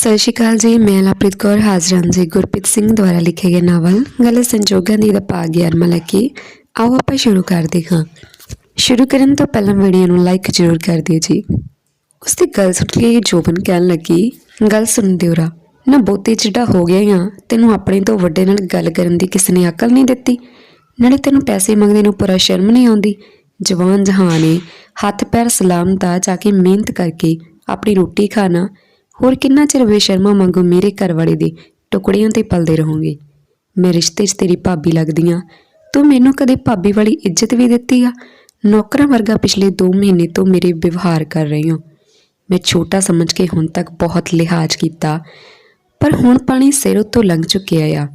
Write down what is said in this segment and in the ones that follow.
ਸਤਿ ਸ਼੍ਰੀ ਅਕਾਲ ਜੀ, ਮੈਂ ਲਵਪ੍ਰੀਤ ਕੌਰ, ਹਾਜ਼ਰ ਹਾਂ ਜੀ ਗੁਰਪ੍ਰੀਤ ਸਿੰਘ ਦੁਆਰਾ ਲਿਖੇ ਗਏ ਨਾਵਲ, ਗਲਤ ਸੰਜੋਗਾਂ ਦੀ ਦਾ ਭਾਗ 11ਵਾਂ ਲੈ ਆਓ ਆਪਾਂ ਸ਼ੁਰੂ ਕਰਦੇ ਹਾਂ। ਸ਼ੁਰੂ ਕਰਨ ਤੋਂ ਪਹਿਲਾਂ ਵੀਡੀਓ ਨੂੰ ਲਾਈਕ ਜ਼ਰੂਰ ਕਰ ਦਿਓ ਜੀ। ਉਸ ਦੀ ਗੱਲ ਸੁਣ ਕੇ ਜੋਬਨ ਕਹਿਣ ਲੱਗੀ, ਗੱਲ ਸੁਣ ਦਿਓਰਾ, ਨਾ ਬਹੁਤੇ ਚਿੱਡਾ ਹੋ ਗਿਆ ਆ, ਤੈਨੂੰ ਆਪਣੇ ਤੋਂ ਵੱਡੇ ਨਾਲ ਗੱਲ ਕਰਨ ਦੀ ਕਿਸ ਨੇ ਅਕਲ ਨਹੀਂ ਦਿੱਤੀ। ਨਾਲੇ ਤੈਨੂੰ ਪੈਸੇ ਮੰਗਦੇ ਨੂੰ ਪੂਰਾ ਸ਼ਰਮ ਨਹੀਂ ਆਉਂਦੀ। ਜਵਾਨ ਜਹਾਨ ਨੇ ਹੱਥ ਪੈਰ ਸਲਾਮ ਸਲਾਮਤਾ ਜਾ ਕੇ ਮਿਹਨਤ ਕਰਕੇ ਆਪਣੀ ਰੋਟੀ ਖਾਣਾ ਹੋਰ ਕਿੰਨਾ ਚਿਰ ਬੇਸ਼ਰਮਾ ਵਾਂਗੂ ਮੇਰੇ ਘਰ ਵਾਲੇ ਦੇ ਟੁਕੜਿਆਂ ਤੇ ਪਲਦੇ ਰਹੋਗੇ? ਮੈਂ ਰਿਸ਼ਤੇ 'ਚ ਤੇਰੀ ਭਾਬੀ ਲੱਗਦੀ ਆ। ਤੂੰ ਮੈਨੂੰ ਕਦੇ ਭਾਬੀ ਵਾਲੀ ਇੱਜ਼ਤ ਵੀ ਦਿੱਤੀ ਆ? ਨੌਕਰਾਂ ਵਰਗਾ ਪਿਛਲੇ 2 ਮਹੀਨੇ ਤੋਂ ਮੇਰੇ ਵਿਵਹਾਰ ਕਰ ਰਹੀ ਹਾਂ ਮੈਂ ਛੋਟਾ ਸਮਝ ਕੇ ਹੁਣ ਤੱਕ ਬਹੁਤ ਲਿਹਾਜ਼ ਕੀਤਾ, ਪਰ ਹੁਣ ਪਾਣੀ ਸਿਰ ਉੱਤੋਂ ਲੰਘ ਚੁੱਕਿਆ ਆ।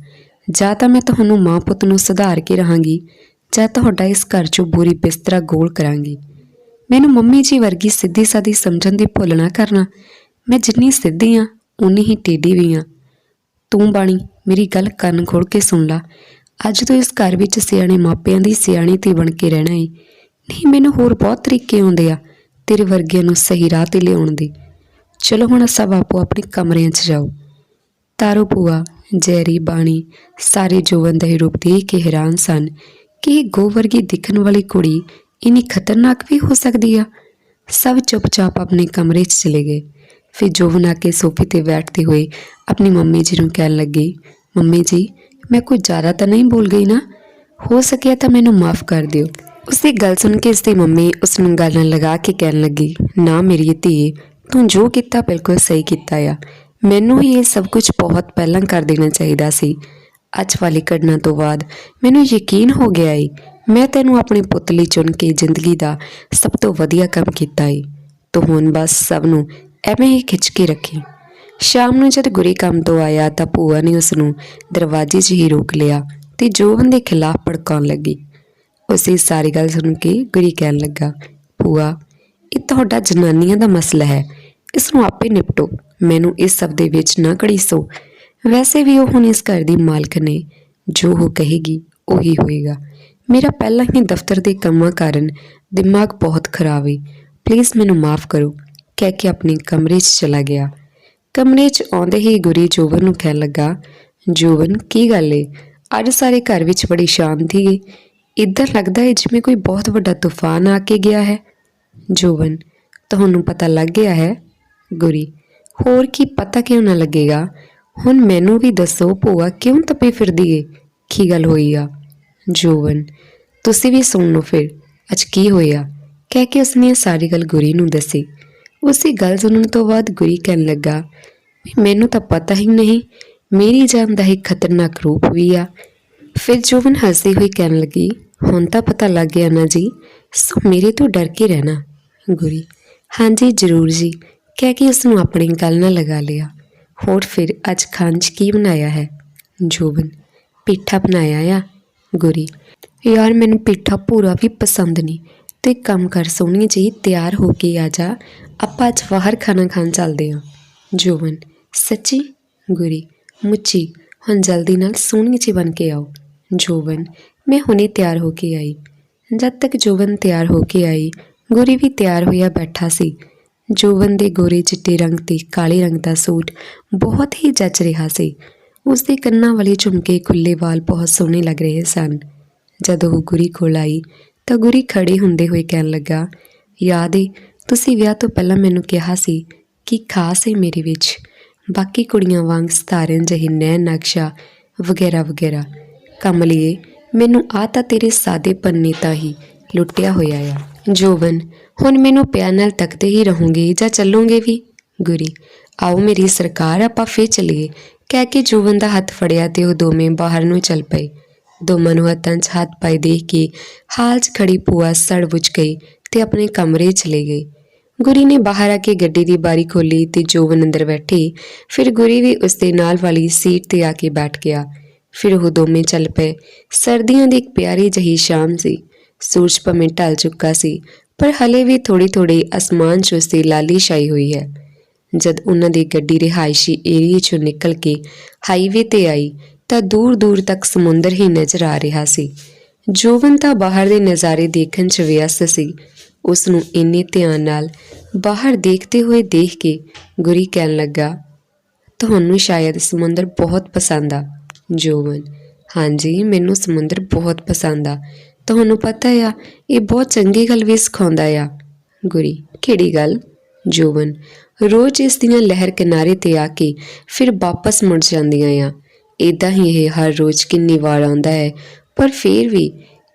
ਜਾਂ ਤਾਂ ਮੈਂ ਤੁਹਾਨੂੰ ਮਾਂ ਪੁੱਤ ਨੂੰ ਸੁਧਾਰ ਕੇ ਰਹਾਂਗੀ, ਜਾਂ ਤੁਹਾਡਾ ਇਸ ਘਰ 'ਚੋਂ ਬੁਰੀ ਬਿਸਤਰਾ ਗੋਲ ਕਰਾਂਗੀ। ਮੈਨੂੰ ਮੰਮੀ ਜੀ ਵਰਗੀ ਸਿੱਧੀ ਸਾਦੀ ਸਮਝਣ ਦੀ ਭੁੱਲ ਨਾ ਕਰਨਾ। ਮੈਂ ਜਿੰਨੀ ਸਿੱਧੀ ਆ ਉਨੀ ਹੀ ਟੇਢੀ ਵੀ ਆ। ਤੂੰ ਬਾਣੀ, ਮੇਰੀ ਗੱਲ ਕੰਨ ਖੋਲ ਕੇ ਸੁਣ ਲੈ। ਅੱਜ ਤੋਂ ਇਸ ਘਰ ਵਿੱਚ ਸਿਆਣੇ ਮਾਪਿਆਂ ਦੀ ਸਿਆਣੀ ਤੇ ਬਣ ਕੇ ਰਹਿਣਾ ਏ। ਨਹੀਂ, ਮੈਨੂੰ ਹੋਰ ਬਹੁਤ ਤਰੀਕੇ ਆਉਂਦੇ ਆ, ਤੇਰੇ ਵਰਗਿਆਂ ਨੂੰ ਸਹੀ ਰਾਹ ਤੇ ਲਿਆਉਣ ਦੇ। ਚਲੋ ਹੁਣ ਸਭ ਆਪੋ ਆਪਣੇ ਕਮਰਿਆਂ 'ਚ ਜਾਓ। ਤਾਰੋ ਭੂਆ ਜੈਰੀ ਬਾਣੀ, ਸਾਰੇ ਜੋਵਨ ਦਾ ਰੂਪ ਦੇਖ ਕੇ ਹੈਰਾਨ ਸਨ ਕਿ ਇਹ ਗੋ ਵਰਗੀ ਦਿਖਣ ਵਾਲੀ ਕੁੜੀ ਇੰਨੀ ਖਤਰਨਾਕ ਵੀ ਹੋ ਸਕਦੀ ਆ। ਸਭ ਚੁੱਪਚਾਪ ਆਪਣੇ ਕਮਰੇ 'ਚ ਚਲੇ ਗਏ। ਫਿਰ ਜੋਵਨ ਆ ਕੇ ਸੋਫੇ ਤੇ ਬੈਠਦੇ ਹੋਏ ਆਪਣੀ ਮੰਮੀ ਜੀ ਨੂੰ ਕਹਿਣ ਲੱਗੀ, ਮੰਮੀ ਜੀ, ਮੈਂ ਕੁਝ ਜ਼ਿਆਦਾ ਤਾਂ ਨਹੀਂ ਬੋਲ ਗਈ ਨਾ? ਹੋ ਸਕਿਆ ਤਾਂ ਮੈਨੂੰ ਮਾਫ ਕਰ ਦਿਓ। ਉਸਦੀ ਗੱਲ ਸੁਣ ਕੇ ਉਸਦੀ ਮੰਮੀ ਉਸ ਨੂੰ ਗੱਲ ਲਗਾ ਕੇ ਕਹਿਣ ਲੱਗੀ, ਨਾ ਮੇਰੀ ਧੀ, ਤੂੰ ਜੋ ਕੀਤਾ ਬਿਲਕੁਲ ਸਹੀ ਕੀਤਾ ਆ। ਮੈਨੂੰ ਹੀ ਇਹ ਸਭ ਕੁਝ ਬਹੁਤ ਪਹਿਲਾਂ ਕਰ ਦੇਣਾ ਚਾਹੀਦਾ ਸੀ। ਅੱਜ ਵਾਲੀ ਘਟਨਾ ਤੋਂ ਬਾਅਦ ਮੈਨੂੰ ਯਕੀਨ ਹੋ ਗਿਆ ਏ, ਮੈਂ ਤੈਨੂੰ ਆਪਣੇ ਪੁੱਤ ਲਈ ਚੁਣ ਕੇ ਜ਼ਿੰਦਗੀ ਦਾ ਸਭ ਤੋਂ ਵਧੀਆ ਕੰਮ ਕੀਤਾ ਏ। ਤੂੰ ਹੁਣ ਬਸ ਸਭ ਨੂੰ ਐਵੇਂ ਹੀ ਖਿੱਚ ਕੇ ਰੱਖੀ। ਸ਼ਾਮ ਨੂੰ ਜਦ ਗੁਰੀ ਕੰਮ ਤੋਂ ਆਇਆ ਤਾਂ ਭੂਆ ਨੇ ਉਸ ਨੂੰ ਦਰਵਾਜ਼ੇ 'ਚ ਹੀ ਰੋਕ ਲਿਆ ਤੇ ਜੋਬਨ ਦੇ ਖਿਲਾਫ ਭੜਕਾਉਣ ਲੱਗੀ। ਉਸੇ ਸਾਰੀ ਗੱਲ ਸੁਣ ਕੇ ਗੁਰੀ ਕਹਿਣ ਲੱਗਾ, ਭੂਆ, ਇਹ ਤੁਹਾਡਾ ਜਨਾਨੀਆਂ ਦਾ ਮਸਲਾ ਹੈ। ਇਸ ਨੂੰ ਆਪੇ ਨਿਪਟੋ। ਮੈਨੂੰ ਇਸ ਸਭ ਦੇ ਵਿੱਚ ਨਾ ਘੜੀਸੋ। ਵੈਸੇ ਵੀ ਉਹ ਹੁਣ ਇਸ ਘਰ ਦੀ ਮਾਲਕ ਨੇ। ਜੋ ਉਹ ਕਹੇਗੀ, ਉਹੀ ਹੋਏਗਾ। ਮੇਰਾ ਪਹਿਲਾਂ ਹੀ ਦਫ਼ਤਰ ਦੇ ਕੰਮਾਂ ਕਾਰਨ ਦਿਮਾਗ ਬਹੁਤ ਖਰਾਬ ਹੈ ਪਲੀਜ਼ ਮੈਨੂੰ ਮਾਫ ਕਰੋ। ਕਹਿ ਕੇ ਆਪਣੇ ਕਮਰੇ 'ਚ ਚਲਾ ਗਿਆ। ਕਮਰੇ 'ਚ ਆਉਂਦੇ ਹੀ ਗੁਰੀ ਜੋਬਨ ਨੂੰ ਕਹਿਣ ਲੱਗਾ, ਜੋਬਨ, ਕੀ ਗੱਲ ਏ? ਅੱਜ ਸਾਰੇ ਘਰ ਵਿੱਚ ਬੜੀ ਸ਼ਾਂਤੀ ਏ। ਇੱਧਰ ਲੱਗਦਾ ਏ ਜਿਵੇਂ ਕੋਈ ਬਹੁਤ ਵੱਡਾ ਤੂਫਾਨ ਆ ਕੇ ਗਿਆ ਹੈ। ਜੋਬਨ, ਤੁਹਾਨੂੰ ਪਤਾ ਲੱਗ ਗਿਆ ਹੈ? ਗੁਰੀ, ਹੋਰ ਕੀ ਪਤਾ ਕਿਉਂ ਨਾ ਲੱਗੇਗਾ? ਹੁਣ ਮੈਨੂੰ ਵੀ ਦੱਸੋ ਭੂਆ, ਕਿਉਂ ਤਪੇ ਫਿਰਦੀ ਏ? ਕੀ ਗੱਲ ਹੋਈ ਆ? ਜੋਵਨ ਤੁਸੀਂ ਵੀ ਸੁਣ ਲਓ ਫਿਰ, ਅੱਜ ਕੀ ਹੋਇਆ? ਕਹਿ ਕੇ ਉਸਨੇ ਸਾਰੀ ਗੱਲ ਗੁਰੀ ਨੂੰ ਦੱਸੀ। ਉਸੇ ਗੱਲ ਸੁਣਨ ਤੋਂ ਬਾਅਦ ਗੁਰੀ ਕਹਿਣ ਲੱਗਾ ਮੈਨੂੰ ਤਾਂ ਪਤਾ ਹੀ ਨਹੀਂ, ਮੇਰੀ ਜਾਨ ਦਾ ਇੱਕ ਖਤਰਨਾਕ ਰੂਪ ਵੀ ਆ। ਫਿਰ ਜੋਬਨ ਹੱਸਦੀ ਹੋਈ ਕਹਿਣ ਲੱਗੀ, ਹੁਣ ਤਾਂ ਪਤਾ ਲੱਗ ਗਿਆ ਨਾ ਜੀ, ਸੋ ਮੇਰੇ ਤੋਂ ਡਰ ਕੇ ਰਹਿਣਾ। ਗੁਰੀ, ਹਾਂਜੀ, ਜ਼ਰੂਰ ਜੀ। ਕਹਿ ਕੇ ਉਸ ਨੂੰ ਆਪਣੀ ਗੱਲ ਨਾਲ ਲਗਾ ਲਿਆ। ਹੋਰ ਫਿਰ ਅੱਜ ਖਾਣ 'ਚ ਕੀ ਬਣਾਇਆ ਹੈ? ਜੋਬਨ, ਪੀਠਾ ਬਣਾਇਆ ਆ? ਗੁਰੀ, ਯਾਰ ਮੈਨੂੰ ਪੀਠਾ ਪੂਰਾ ਵੀ ਪਸੰਦ ਨਹੀਂ, ਤੇ ਕੰਮ ਕਰ ਸੋਹਣੀ ਜੀ ਤਿਆਰ ਹੋ ਕੇ ਆ ਜਾ ਆਪਾਂ ਅੱਜ ਬਾਹਰ ਖਾਣਾ ਖਾਣ ਚੱਲਦੇ ਹਾਂ। ਜੋਵਨ, ਸੱਚੀ? ਗੁਰੀ, ਮੁੱਚੀ, ਹੁਣ ਜਲਦੀ ਨਾਲ ਸੋਹਣੀ ਜੀ ਬਣ ਕੇ ਆਓ। ਜੋਵਨ, ਮੈਂ ਹੁਣੇ ਤਿਆਰ ਹੋ ਕੇ ਆਈ। ਜਦ ਤੱਕ ਜੋਵਨ ਤਿਆਰ ਹੋ ਕੇ ਆਈ, ਗੁਰੀ ਵੀ ਤਿਆਰ ਹੋਇਆ ਬੈਠਾ ਸੀ। ਜੋਵਨ ਦੇ ਗੋਰੇ ਚਿੱਟੇ ਰੰਗ ਤੇ ਕਾਲੇ ਰੰਗ ਦਾ ਸੂਟ ਬਹੁਤ ਹੀ ਜੱਚ ਰਿਹਾ ਸੀ। ਉਸ ਦੇ ਕੰਨਾਂ ਵਾਲੇ ਝੁਮਕੇ ਖੁੱਲੇ ਵਾਲ ਬਹੁਤ ਸੋਹਣੇ ਲੱਗ ਰਹੇ ਸਨ। ਜਦੋਂ ਉਹ ਗੁਰੀ ਕੋਲ ਆਈ, ਤਾਂ ਗੁਰੀ ਖੜੇ ਹੁੰਦੇ ਹੋਏ ਕਹਿਣ ਲੱਗਾ, ਯਾਦ ਏ ਤੁਸੀਂ ਵਿਆਹ ਤੋਂ ਪਹਿਲਾਂ ਮੈਨੂੰ ਕਿਹਾ ਸੀ ਕਿ ਖਾਸ ਏ ਮੇਰੇ ਵਿੱਚ। ਬਾਕੀ ਕੁੜੀਆਂ ਵਾਂਗ ਸਤਾਰਨ ਜਿਹੀ ਨੈਣ ਨਕਸ਼ਾ ਵਗੈਰਾ ਵਗੈਰਾ। ਕਮਲੀਏ ਮੈਨੂੰ ਆ ਤਾਂ ਤੇਰੇ ਸਾਦੇ ਪੰਨੇ ਤਾਂ ਹੀ ਲੁੱਟਿਆ ਹੋਇਆ ਆ। ਜੋਬਨ, ਹੁਣ ਮੈਨੂੰ ਪਿਆਰ ਨਾਲ ਤੱਕਦੇ ਹੀ ਰਹੋਗੇ ਜਾਂ ਚੱਲੋਗੇ ਵੀ? ਗੁਰੀ, ਆਓ ਮੇਰੀ ਸਰਕਾਰ ਆਪਾਂ ਫੇਰ ਚੱਲੀਏ। ਕਹਿ ਕੇ ਜੋਵਨ ਦਾ ਹੱਥ ਫੜਿਆ ਤੇ ਉਹ ਦੋਵੇਂ ਬਾਹਰ ਨੂੰ ਚੱਲ ਪਏ। ਦੋਵਾਂ ਨੂੰ ਹੱਥਾਂ 'ਚ ਹੱਥ ਪਾਈ ਦੇਖ ਕੇ ਹਾਲ 'ਚ ਖੜੀ ਭੂਆ ਸੜ ਬੁਝ ਗਈ। ਤੇ ਆਪਣੇ ਕਮਰੇ ਚਲੇ ਗਈ। ਗੁਰੀ ਨੇ ਬਾਹਰ ਆ ਕੇ ਗੱਡੀ ਦੀ ਬਾਰੀ ਖੋਲੀ ਤੇ ਜੋਵਨ ਅੰਦਰ ਬੈਠੀ। ਫਿਰ ਗੁਰੀ ਵੀ ਉਸ ਦੇ ਨਾਲ ਵਾਲੀ ਸੀਟ ਤੇ ਆ ਕੇ ਬੈਠ ਗਿਆ। ਫਿਰ ਉਹ ਦੋਵੇਂ ਚੱਲ ਪਏ। ਸਰਦੀਆਂ ਦੀ ਇੱਕ ਪਿਆਰੀ ਜਹੀ ਸ਼ਾਮ ਸੀ। ਸੂਰਜ ਭਵੇਂ ਢਲ ਚੁੱਕਾ ਸੀ, ਪਰ ਹਲੇ ਵੀ ਥੋੜੀ ਥੋੜੀ ਅਸਮਾਨ 'ਚ ਉਸ ਦੀ ਲਾਲੀ ਛਾਈ ਹੋਈ ਹੈ। ਜਦ ਉਹਨਾਂ ਦੀ ਗੱਡੀ ਰਿਹਾਇਸ਼ੀ ਏਰੀਏ 'ਚੋਂ ਨਿਕਲ ਕੇ ਹਾਈਵੇ ਤੇ ਆਈ, ਤਾਂ ਦੂਰ ਦੂਰ ਤੱਕ ਸਮੁੰਦਰ ਹੀ ਨਜ਼ਰ ਆ ਰਿਹਾ ਸੀ। ਜੋਵਨ ਤਾਂ ਬਾਹਰ ਦੇ ਨਜ਼ਾਰੇ ਦੇਖਣ 'ਚ ਵਿਅਸਤ ਸੀ। ਉਸ ਨੂੰ ਇੰਨੇ ਧਿਆਨ ਨਾਲ ਬਾਹਰ ਦੇਖਦੇ ਹੋਏ ਦੇਖ ਕੇ ਗੁਰੀ ਕਹਿਣ ਲੱਗਾ, ਤੁਹਾਨੂੰ ਸ਼ਾਇਦ ਸਮੁੰਦਰ ਬਹੁਤ ਪਸੰਦ ਆ, ਜੋਵਨ। ਹਾਂਜੀ, ਮੈਨੂੰ ਸਮੁੰਦਰ ਬਹੁਤ ਪਸੰਦ ਆ। ਤੁਹਾਨੂੰ ਪਤਾ ਆ, ਇਹ ਬਹੁਤ ਚੰਗੀ ਗੱਲ ਵੀ ਸਿਖਾਉਂਦਾ ਆ। ਗੁਰੀ, ਕਿਹੜੀ ਗੱਲ? ਜੋਵਨ, ਰੋਜ਼ ਇਸ ਦੀਆਂ ਲਹਿਰ ਕਿਨਾਰੇ ਤੇ ਆ ਕੇ ਫਿਰ ਵਾਪਸ ਮੁੜ ਜਾਂਦੀਆਂ ਆ। ਇਦਾਂ ਹੀ ਇਹ ਹਰ ਰੋਜ਼ ਕਿੰਨੀ ਵਾਰ ਆਉਂਦਾ ਹੈ, ਪਰ ਫਿਰ ਵੀ